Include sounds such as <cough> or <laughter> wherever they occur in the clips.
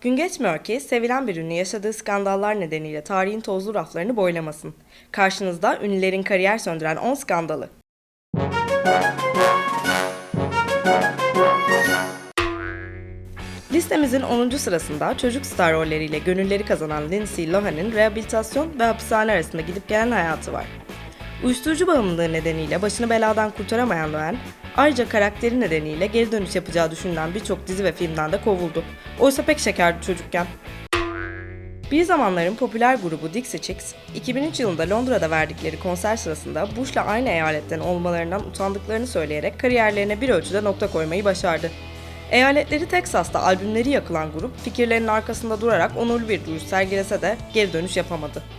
Gün geçmiyor ki sevilen bir ünlü yaşadığı skandallar nedeniyle tarihin tozlu raflarını boylamasın. Karşınızda ünlülerin kariyer söndüren 10 skandalı. Listemizin 10. sırasında çocuk star rolleriyle gönülleri kazanan Lindsay Lohan'ın rehabilitasyon ve hapishane arasında gidip gelen hayatı var. Uyuşturucu bağımlılığı nedeniyle başını beladan kurtaramayan Lohan, ayrıca karakteri nedeniyle geri dönüş yapacağı düşünülen birçok dizi ve filmden de kovuldu. Oysa pek şekerdi çocukken. Bir zamanların popüler grubu Dixie Chicks, 2003 yılında Londra'da verdikleri konser sırasında Bush'la aynı eyaletten olmalarından utandıklarını söyleyerek kariyerlerine bir ölçüde nokta koymayı başardı. Eyaletleri Teksas'ta albümleri yakılan grup fikirlerinin arkasında durarak onurlu bir duruş sergilese de geri dönüş yapamadı.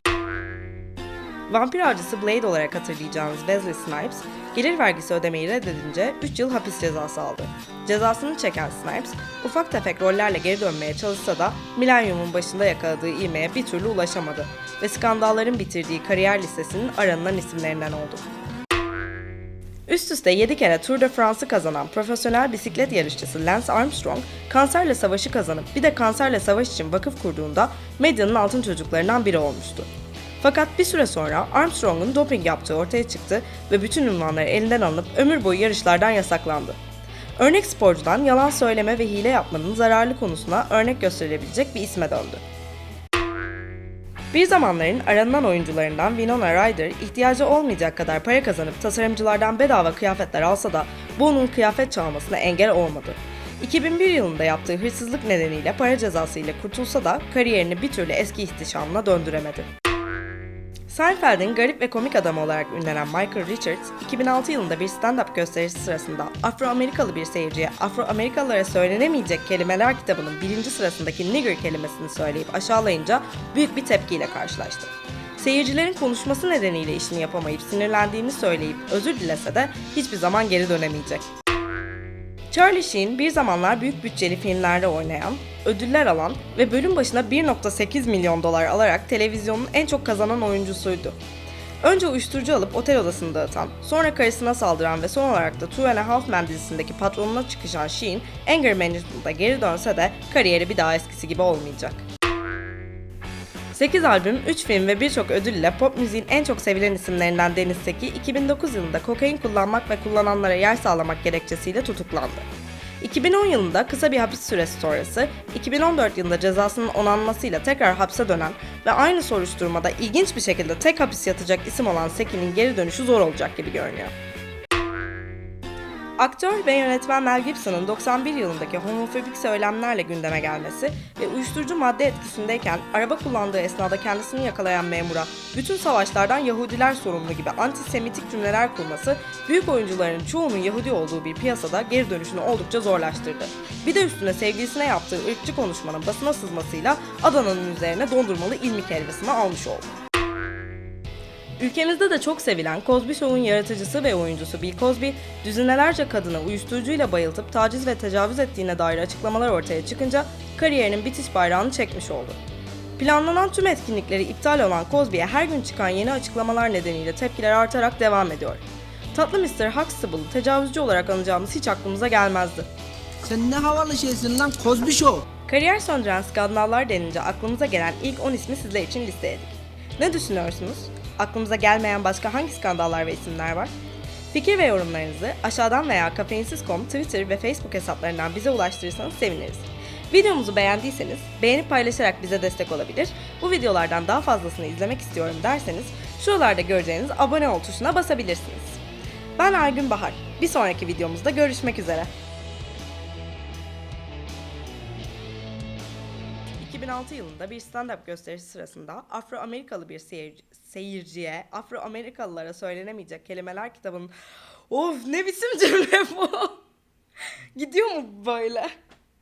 Vampir avcısı Blade olarak hatırlayacağınız Wesley Snipes, gelir vergisi ödemeyi reddedince 3 yıl hapis cezası aldı. Cezasını çeken Snipes, ufak tefek rollerle geri dönmeye çalışsa da milenyumun başında yakaladığı ivmeye bir türlü ulaşamadı ve skandalların bitirdiği kariyer listesinin aranılan isimlerinden oldu. Üst üste 7 kere Tour de France'ı kazanan profesyonel bisiklet yarışçısı Lance Armstrong, kanserle savaşı kazanıp bir de kanserle savaş için vakıf kurduğunda medyanın altın çocuklarından biri olmuştu. Fakat bir süre sonra Armstrong'un doping yaptığı ortaya çıktı ve bütün ünvanları elinden alınıp ömür boyu yarışlardan yasaklandı. Örnek sporcudan yalan söyleme ve hile yapmanın zararlı konusuna örnek gösterilebilecek bir isme döndü. Bir zamanların aranılan oyuncularından Winona Ryder ihtiyacı olmayacak kadar para kazanıp tasarımcılardan bedava kıyafetler alsa da bu onun kıyafet çalmasına engel olmadı. 2001 yılında yaptığı hırsızlık nedeniyle para cezası ile kurtulsa da kariyerini bir türlü eski ihtişamına döndüremedi. Seinfeld'in garip ve komik adamı olarak ünlenen Michael Richards, 2006 yılında bir stand-up gösterisi sırasında Afro-Amerikalı bir seyirciye Afro-Amerikalılara söylenemeyecek kelimeler kitabının birinci sırasındaki nigger kelimesini söyleyip aşağılayınca büyük bir tepkiyle karşılaştı. Seyircilerin konuşması nedeniyle işini yapamayıp sinirlendiğini söyleyip özür dilese de hiçbir zaman geri dönemeyecek. Charlie Sheen bir zamanlar büyük bütçeli filmlerde oynayan, ödüller alan ve bölüm başına 1.8 milyon dolar alarak televizyonun en çok kazanan oyuncusuydu. Önce uyuşturucu alıp otel odasını dağıtan, sonra karısına saldıran ve son olarak da Two and a Half Men dizisindeki patronuna çıkışan Sheen, Anger Management'a geri dönse de kariyeri bir daha eskisi gibi olmayacak. 8 albüm, 3 film ve birçok ödülle pop müziğin en çok sevilen isimlerinden Deniz Seki, 2009 yılında kokain kullanmak ve kullananlara yer sağlamak gerekçesiyle tutuklandı. 2010 yılında kısa bir hapis süresi sonrası, 2014 yılında cezasının onanmasıyla tekrar hapse dönen ve aynı soruşturmada ilginç bir şekilde tek hapis yatacak isim olan Seki'nin geri dönüşü zor olacak gibi görünüyor. Aktör ve yönetmen Mel Gibson'ın 91 yılındaki homofobik söylemlerle gündeme gelmesi ve uyuşturucu madde etkisindeyken araba kullandığı esnada kendisini yakalayan memura bütün savaşlardan Yahudiler sorumlu gibi antisemitik cümleler kurması büyük oyuncuların çoğunun Yahudi olduğu bir piyasada geri dönüşünü oldukça zorlaştırdı. Bir de üstüne sevgilisine yaptığı ırkçı konuşmanın basına sızmasıyla Adana'nın üzerine dondurmalı ilmik helvasını almış oldu. Ülkemizde de çok sevilen Cosby Show'un yaratıcısı ve oyuncusu Bill Cosby, düzinelerce kadını uyuşturucuyla bayıltıp taciz ve tecavüz ettiğine dair açıklamalar ortaya çıkınca kariyerinin bitiş bayrağını çekmiş oldu. Planlanan tüm etkinlikleri iptal olan Cosby'ye her gün çıkan yeni açıklamalar nedeniyle tepkiler artarak devam ediyor. Tatlı Mr. Huxtable'ı tecavüzcü olarak anacağımız hiç aklımıza gelmezdi. Sen ne havalı şeysin lan Cosby Show. Kariyer söndüren skandallar denince aklımıza gelen ilk 10 ismi sizler için listeledik. Ne düşünüyorsunuz? Aklımıza gelmeyen başka hangi skandallar ve isimler var? Fikir ve yorumlarınızı aşağıdan veya kafeinsiz.com Twitter ve Facebook hesaplarından bize ulaştırırsanız seviniriz. Videomuzu beğendiyseniz beğenip paylaşarak bize destek olabilir. Bu videolardan daha fazlasını izlemek istiyorum derseniz şuralarda göreceğiniz abone ol tuşuna basabilirsiniz. Ben Aygün Bahar. Bir sonraki videomuzda görüşmek üzere. 2006 yılında bir stand-up gösterisi sırasında Afro-Amerikalı bir seyirci, seyirciye Afro-Amerikalılara söylenemeyecek kelimeler kitabının Of ne biçim cümle bu? <laughs> Gidiyor mu böyle?